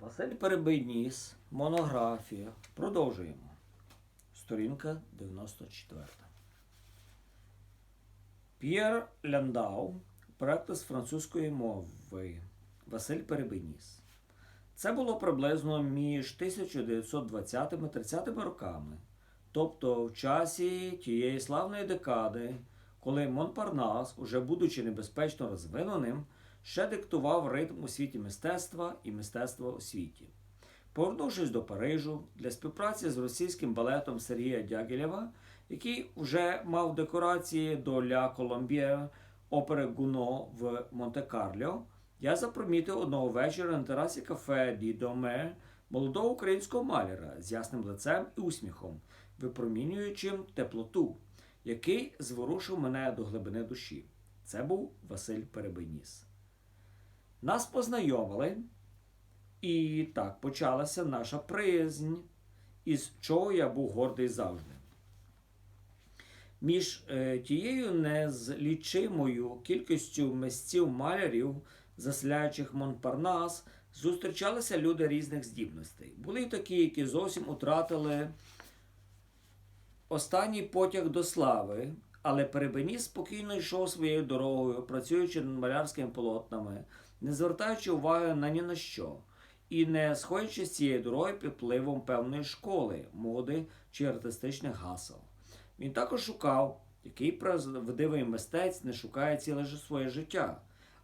Василь Перебийніс, монографія. Продовжуємо. Сторінка 94. П'єр Ляндау. З французької мови. Василь Перебийніс. Це було приблизно між 1920 і 30 роками, тобто в часі тієї славної декади, коли Монпарнас, уже будучи небезпечно розвиненим, ще диктував ритм у світі мистецтва і мистецтва у світі. Повернувшись до Парижу для співпраці з російським балетом Сергія Дягілєва, який вже мав декорації до Ля Коломбія опери Гуно в Монте-Карло, я запримітив одного вечора на терасі кафе Ді Доме молодого українського маляра з ясним лицем і усміхом, випромінюючим теплоту, який зворушив мене до глибини душі. Це був Василь Перебиніс. Нас познайомили, і так почалася наша приязнь, із чого я був гордий завжди. Між е, тією незлічимою кількістю мисців-малярів, заселяючих Монпарнас, зустрічалися люди різних здібностей. Були й такі, які зовсім утратили останній потяг до слави, але Перебеніс спокійно йшов своєю дорогою, працюючи над малярськими полотнами, не звертаючи уваги на ні на що, і не сходячи з цієї дороги під впливом певної школи, моди чи артистичних гасел. Він також шукав, який правдивий мистець не шукає ціле своє життя,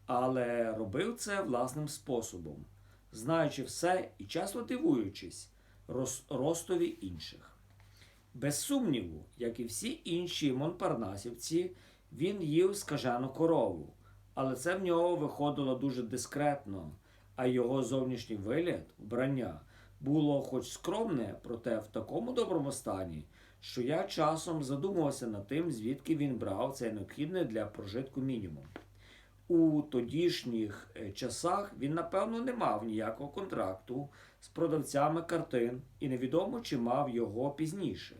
але робив це власним способом, знаючи все і часто дивуючись ростові інших. Без сумніву, як і всі інші монпарнасівці, він їв скажену корову, але це в нього виходило дуже дискретно, а його зовнішній вигляд, вбрання, було хоч скромне, проте в такому доброму стані, що я часом задумувався над тим, звідки він брав цей необхідний для прожитку мінімум. У тодішніх е, часах він, напевно, не мав ніякого контракту з продавцями картин і невідомо, чи мав його пізніше.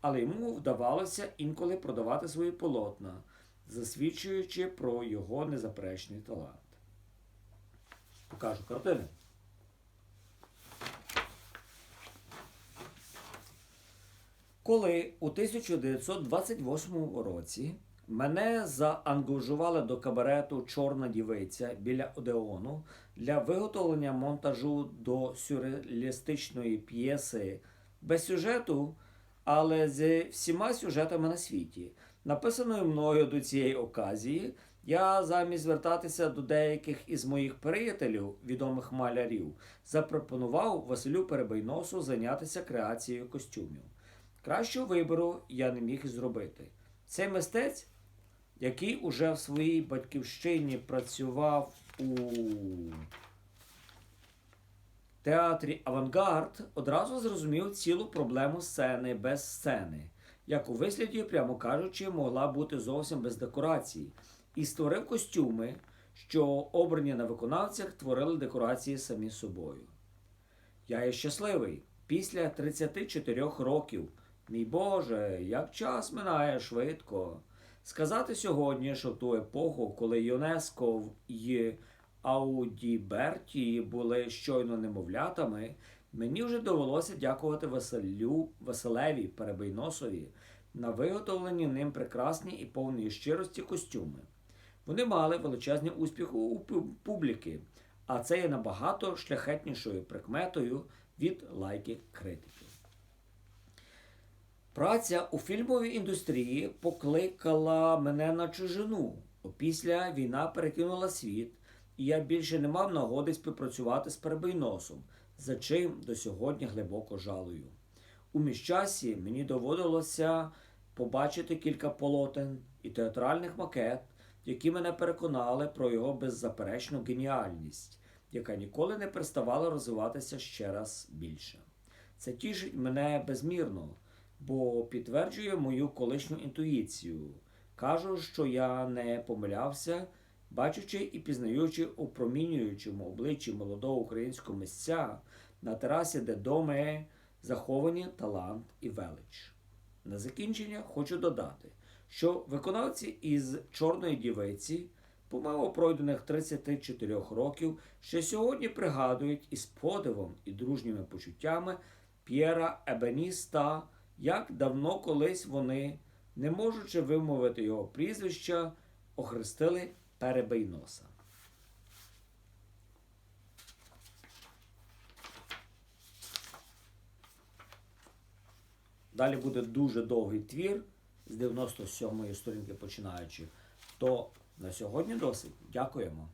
Але йому вдавалося інколи продавати свої полотна, засвідчуючи про його незаперечний талант. Покажу картини. Коли у 1928 році мене заангажували до кабарету Чорна дівиця біля Одеону для виготовлення монтажу до сюрреалістичної п'єси без сюжету, але з всіма сюжетами на світі, написаною мною до цієї оказії, я замість звертатися до деяких із моїх приятелів, відомих малярів, запропонував Василю Перебайносу зайнятися креацією костюмів. Кращого вибору я не міг зробити. Цей мистець, який уже в своїй батьківщині працював у театрі Авангард, одразу зрозумів цілу проблему сцени без сцени, як у висліді, прямо кажучи, могла бути зовсім без декорацій, і створив костюми, що обрані на виконавцях творили декорації самі собою. Я є щасливий. Після 34 років, мій Боже, як час минає швидко. Сказати сьогодні, що в ту епоху, коли ЮНЕСКО і Аудіберті були щойно немовлятами, мені вже довелося дякувати Василю Василеві Перебийносові на виготовлені ним прекрасні і повні щирості костюми. Вони мали величезний успіх у пу- публіки, а це є набагато шляхетнішою прикметою від лайки критиків. Праця у фільмовій індустрії покликала мене на чужину. Опісля війна перекинула світ, і я більше не мав нагоди співпрацювати з Перебийносом, за чим до сьогодні глибоко жалую. У міщасі мені доводилося побачити кілька полотен і театральних макет, які мене переконали про його беззаперечну геніальність, яка ніколи не переставала розвиватися ще раз більше. Це тішить мене безмірно, бо підтверджує мою колишню інтуїцію. Кажу, що я не помилявся, бачучи і пізнаючи у промінюючому обличчі молодого українського мисця на терасі де доме заховані талант і велич. На закінчення хочу додати, що виконавці із Чорної дівиці помимо пройдених 34 років, ще сьогодні пригадують із подивом і дружніми почуттями П'єра Ебеніста, як давно колись вони, не можучи вимовити його прізвища, охрестили Перебейноса. Далі буде дуже довгий твір з 97-ї сторінки починаючи. То на сьогодні досить. Дякуємо.